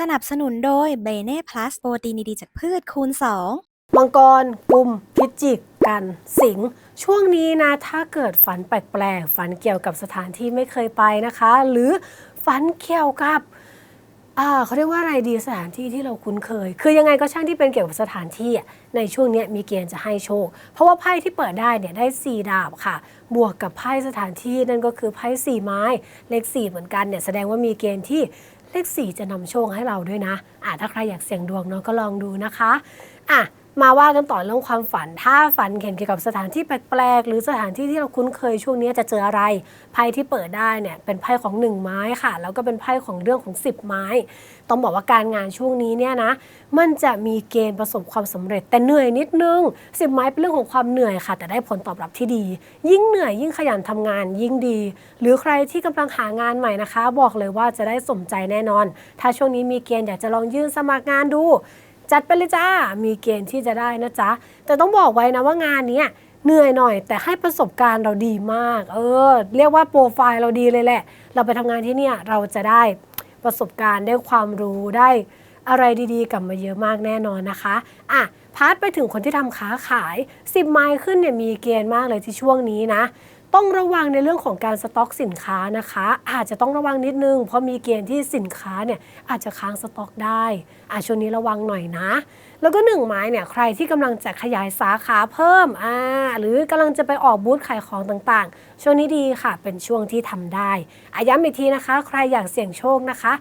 สนับสนุนโดยเบเน่พลัสโปรตีนดีๆจากพืชคูณ 2มังกรกุมพิจิก กัน สิงห์ช่วงนี้นะ ถ้าเกิดฝันแปลกๆ ฝันเกี่ยวกับสถานที่ไม่เคยไปนะคะ หรือฝันเกี่ยวกับอ่าเขาเรียกว่าอะไรดีสถานที่ที่เราคุ้นเคย คือยังไงก็ช่างที่เป็นเกี่ยวกับสถานที่ในช่วงนี้มีเกณฑ์จะให้โชค เพราะว่าไพ่ที่เปิดได้เนี่ยได้สี่ดาบค่ะ บวกกับไพ่สถานที่นั่นก็คือไพ่สี่ไม้เลขสี่เหมือนกันเนี่ยแสดงว่ามีเกณฑ์ที่ เลขสี่จะนำโชคให้เราด้วยนะอะถ้าใครอยากเสี่ยงดวงเนาะก็ลองดูนะคะอะ มาว่ากันต่อเรื่องความฝัน ถ้าฝันเห็นเกี่ยวกับสถานที่แปลกๆ หรือสถานที่ที่เราคุ้นเคยช่วงนี้จะเจออะไร ไพ่ที่เปิดได้เนี่ยเป็นไพ่ของหนึ่งไม้ค่ะ แล้วก็เป็นไพ่ของเรื่องของ 10 ไม้ ต้องบอกว่าการงานช่วงนี้เนี่ยนะ มันจะมีเกณฑ์ประสบความสำเร็จ แต่เหนื่อยนิดนึงสิบไม้เป็นเรื่องของความเหนื่อยค่ะ แต่ได้ผลตอบรับที่ดี ยิ่งเหนื่อยยิ่งขยันทำงานยิ่งดี หรือใครที่กำลังหางานใหม่นะคะ บอกเลยว่าจะได้สมใจแน่นอน ถ้าช่วงนี้มีเกณฑ์อยากจะลองยื่นสมัครงานดู จัดไปเลยจ้า มีเกณฑ์ที่จะได้นะจ๊ะ แต่ต้องบอกไว้นะว่างานนี้เหนื่อยหน่อย แต่ให้ประสบการณ์เราดีมาก เออ เรียกว่าโปรไฟล์เราดีเลยแหละ เราไปทำงานที่เนี่ยเราจะได้ประสบการณ์ได้ความรู้ได้อะไรดีๆ กลับมาเยอะมากแน่นอนนะคะอะพาร์ทไปถึงคนที่ทำค้าขาย 10 ไมล์ขึ้นเนี่ยมีเกณฑ์มากเลยที่ช่วงนี้นะ ต้องระวังในเรื่องของการสต็อกสินค้านะคะ อาจจะต้องระวังนิดนึง เพราะมีเกณฑ์ที่สินค้าเนี่ยอาจจะค้างสต็อกได้อาช่วงนี้ระวังหน่อยนะ แล้วก็หนึ่งไม้เนี่ยใครที่กำลังจะขยายสาขาเพิ่มอ่าหรือกำลังจะไปออกบูธขายของต่างๆ ช่วงนี้ดีค่ะ เป็นช่วงที่ทำได้อาย้ำอีกทีนะคะ ใครอยากเสี่ยงโชคนะคะ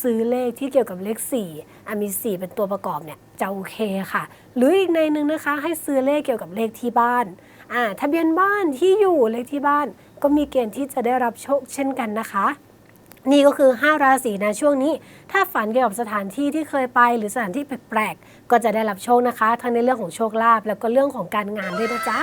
ซื้อเลขที่เกี่ยวกับเลข4อะมี 4 เป็นตัวประกอบเนี่ยจะโอเคค่ะ หรืออีกในหนึ่งนะคะ ให้ซื้อเลขเกี่ยวกับเลขที่บ้าน อ่าทะเบียนบ้านที่อยู่เลขที่บ้าน ก็มีเกณฑ์ที่จะได้รับโชคเช่นกันนะคะ นี่ก็คือ 5 ราศีนะช่วงนี้ ถ้าฝันเกี่ยวกับสถานที่ที่เคยไปหรือสถานที่แปลกๆก็จะได้รับโชคนะคะ ทั้งในเรื่องของโชคลาภแล้วก็เรื่องของการงานด้วยนะจ๊ะ